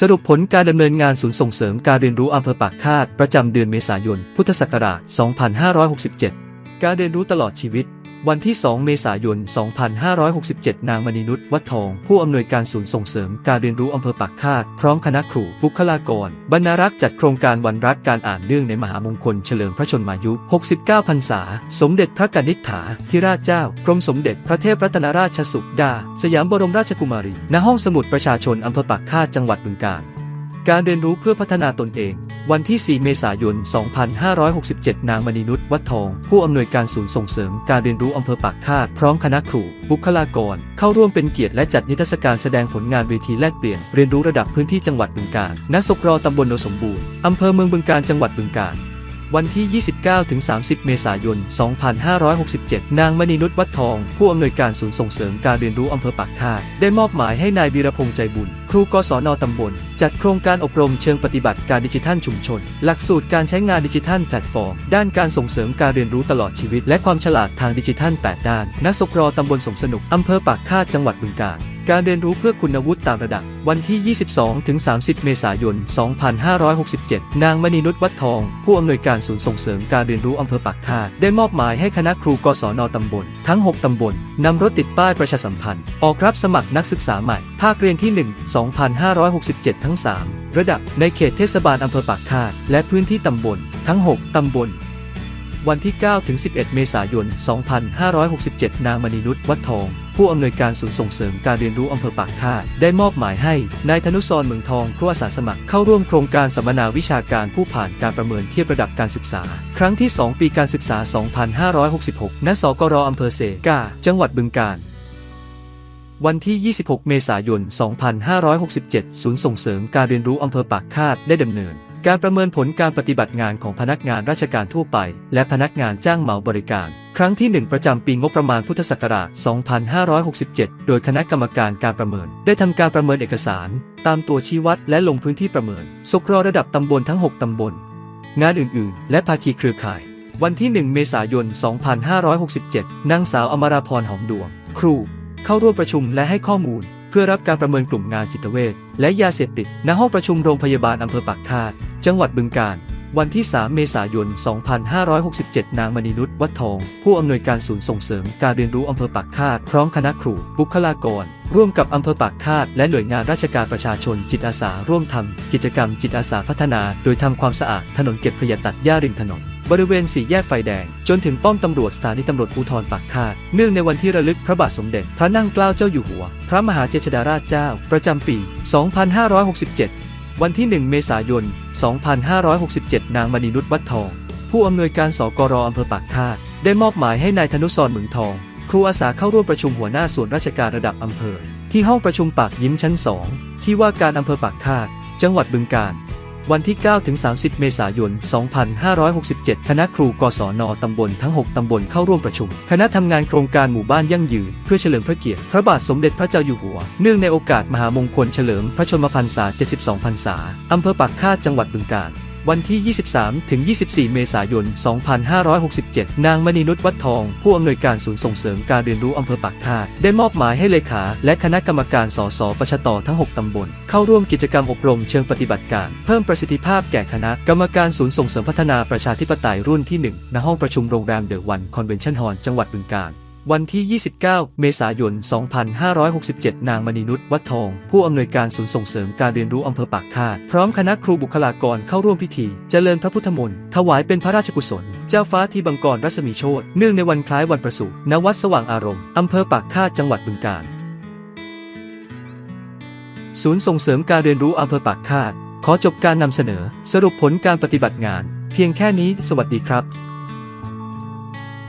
สรุปผลการดำเนินงานศูนย์ส่งเสริมการเรียนรู้อำเภอปากคาดประจำเดือนเมษายน พุทธศักราช 2567 การเรียนรู้ตลอดชีวิต วันที่ 2 เมษายน 2567 นางมณีนุช วัดทอง ผู้อำนวยการศูนย์ส่งเสริมการเรียนรู้อำเภอปากคาด พร้อมคณะครู บุคลากร บรรณารักษ์จัดโครงการวันรักการอ่านเนื่องในมหามงคลเฉลิมพระชนมายุ 69 พรรษา สมเด็จพระกนิษฐาธิราชเจ้า กรมสมเด็จพระเทพรัตนราชสุดา สยามบรมราชกุมารี ณ ห้องสมุดประชาชนอำเภอปากคาด จังหวัดบึงกาฬ การเรียนรู้เพื่อพัฒนาตนเอง วันที่ 4 เมษายน 2567 นางมณีนุชวัดทอง ผู้อำนวยการศูนย์ส่งเสริมการเรียนรู้อำเภอปากคาด พร้อมคณะครู บุคลากร เข้าร่วมเป็นเกียรติและจัดนิทรรศการแสดงผลงานเวทีแลกเปลี่ยน เรียนรู้ระดับพื้นที่จังหวัดบึงกาฬ ณ ศกรตำบลโนสมบูรณ์ อำเภอเมืองบึงกาฬ จังหวัดบึงกาฬ วันที่ 29-30 เมษายน 2567 นางมณีนุชวัดทอง ผู้อำนวยการศูนย์ส่งเสริมการเรียนรู้อำเภอปากคาได้มอบหมายให้นายวีรพงษ์ใจบุญ ครูกศนตำบล จัดโครงการอบรมเชิงปฏิบัติการดิจิทัลชุมชน หลักสูตรการใช้งานดิจิทัลแพลตฟอร์ม ด้านการส่งเสริมการเรียนรู้ตลอดชีวิต และความฉลาดทางดิจิทัล 8 ด้าน ณ สกรตำบลสมสนุกอำเภอปากคาจังหวัดบึงกาฬ การเรียนรู้เพื่อคุณวุฒิตามระดับ วันที่ 22-30 เมษายน 2567 นางมณีนุชวัดทอง ผู้อำนวยการศูนย์ส่งเสริมการเรียนรู้อำเภอปากคาได้มอบหมายให้คณะครูกศนตำบล ทั้ง 6 ตำบลนำรถติดป้ายประชาสัมพันธ์ ออกรับสมัครนักศึกษาใหม่ ภาคเรียนที่ 1 2567 ทั้ง 3 ระดับในเขตเทศบาลอำเภอปากคาและพื้นที่ตำบล ทั้ง 6 ตำบลวันที่9ถึง11 เมษายน 2567 นางมณีนุชวัดทอง ผู้อำนวยการศูนย์ส่งเสริมการเรียนรู้อำเภอปากคาดได้มอบหมายให้นายธนุสรเมืองทองผู้อาสาสมัครเข้าร่วมโครงการสัมมนาวิชาการผู้ผ่านการประเมินเทียบระดับการศึกษา ครั้งที่ 2 ปีการศึกษา 2566 ณ สกรอำเภอเซกา จังหวัดบึงกาฬวันที่ 26 เมษายน 2567 ศูนย์ส่งเสริมการเรียนรู้อำเภอปากคาดได้ดำเนิน การประเมินผลการปฏิบัติงานของพนักงานราชการทั่วไป และพนักงานจ้างเหมาบริการ ครั้งที่ 1 ประจำปีงบประมาณพุทธศักราช 2567 โดยคณะกรรมการการประเมิน ได้ทำการประเมินเอกสาร ตามตัวชี้วัดและลงพื้นที่ประเมินสกรอระดับตำบลทั้ง 6 ตำบล งานอื่นๆ และภาคีเครือข่าย วันที่ 1 เมษายน 2567 นางสาวอมราพรหอมดวง ครู เข้าร่วมประชุมและให้ข้อมูล เพื่อรับการประเมินกลุ่มงานจิตเวชและยาเสพติดณห้องประชุมโรงพยาบาลอำเภอปากคา จังหวัดบึงกาฬวันที่ 3 เมษายน 2567 นางมณีนุช วัดทอง ผู้อำนวยการศูนย์ส่งเสริมการเรียนรู้อำเภอปากคาด พร้อมคณะครู บุคลากร ร่วมกับอำเภอปากคาด และหน่วยงานราชการประชาชนจิตอาสา ร่วมทำกิจกรรมจิตอาสาพัฒนา โดยทำความสะอาด ถนนเก็บขยะตัดหญ้าริมถนน บริเวณสี่แยกไฟแดง จนถึงป้อมตำรวจสถานีตำรวจภูธรปากคาด เนื่องในวันที่ระลึกพระบาทสมเด็จ พระนั่งเกล้าเจ้าอยู่หัว พระมหาเจษฎาราชเจ้า ประจำปี 2567 วันที่ 1 เมษายน 2567 นางมณีนุชวัดทอง ผู้อำนวยการสกรอำเภอปากคาด ได้มอบหมายให้นายธนุสรเหมืองทอง ครูอาสาเข้าร่วมประชุมหัวหน้าส่วนราชการระดับอำเภอ ที่ห้องประชุมปากยิ้มชั้น 2 ที่ว่าการอำเภอปากคาด จังหวัดบึงกาฬ วันที่ 9 ถึง 30 เมษายน 2567 คณะครู กศน ตำบลทั้ง 6 ตำบลเข้าร่วมประชุม คณะทำงานโครงการหมู่บ้านยั่งยืน เพื่อเฉลิมพระเกียรติ พระบาทสมเด็จพระเจ้าอยู่หัว เนื่องในโอกาสมหามงคลเฉลิมพระชนมพรรษา 72 พรรษา อำเภอปากคาดจังหวัดบึงกาฬ วันที่ 23 ถึง 24 เมษายน 2567 นางมณีนุชวัดทอง ผู้อำนวยการศูนย์ส่งเสริมการเรียนรู้อำเภอปากคาได้มอบหมายให้เลขา และคณะกรรมการสสปชตทั้ง 6 ตำบล เข้าร่วมกิจกรรมอบรมเชิงปฏิบัติการ เพิ่มประสิทธิภาพแก่คณะกรรมการศูนย์ส่งเสริมพัฒนาประชาธิปไตยรุ่นที่ 1 ณ ห้องประชุมโรงแรมเดอะวันคอนเวนชั่นฮอลล์จังหวัดบึงกาฬ วันที่ 29 เมษายน 2567 นางมณีนุช วัดทอง ผู้อำนวยการศูนย์ส่งเสริมการเรียนรู้อำเภอปากคาด พร้อมคณะครูบุคลากรเข้าร่วมพิธีเจริญพระพุทธมนต์ ถวายเป็นพระราชกุศล เจ้าฟ้าที่บังกรรัศมีโชตเนื่องในวันคล้ายวันประสูติณวัดสว่างอารมณ์ อำเภอปากคาด จังหวัดบึงกาฬ ศูนย์ส่งเสริมการเรียนรู้อำเภอปากคาด ขอจบการนำเสนอ สรุปผลการปฏิบัติงาน เพียงแค่นี้ สวัสดีครับ